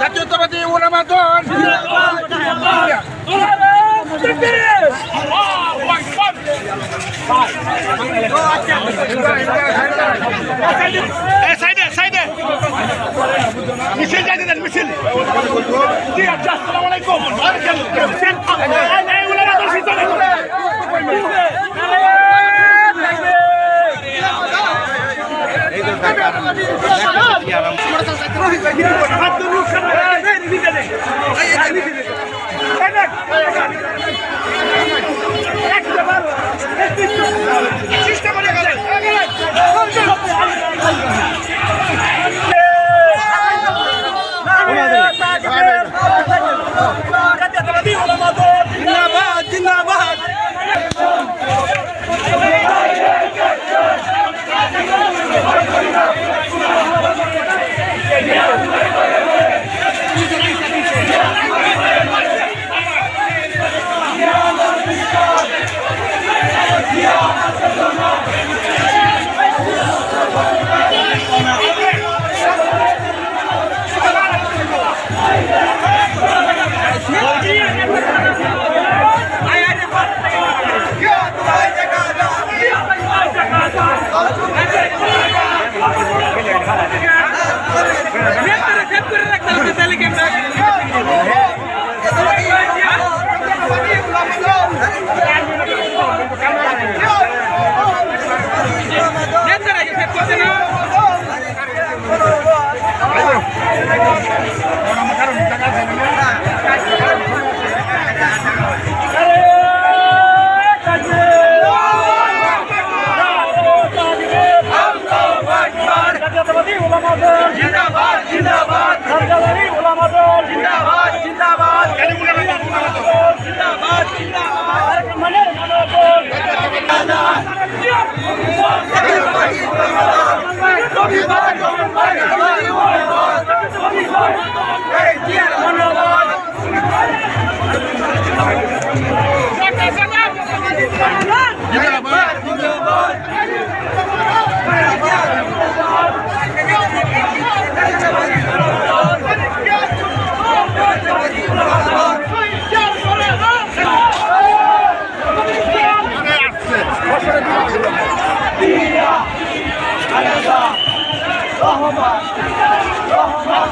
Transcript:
জাতীয়তাবাদী উলামা দল সাইডে সাইডে মিছিল যাইতে দেন মিছিল জি আচ্ছা আসসালামু আলাইকুম মিছিল Hallelujah. 一，二，三，四，五，六，七，八，九，十，十一，十二，十三，十四，十五。রহমান। রহমান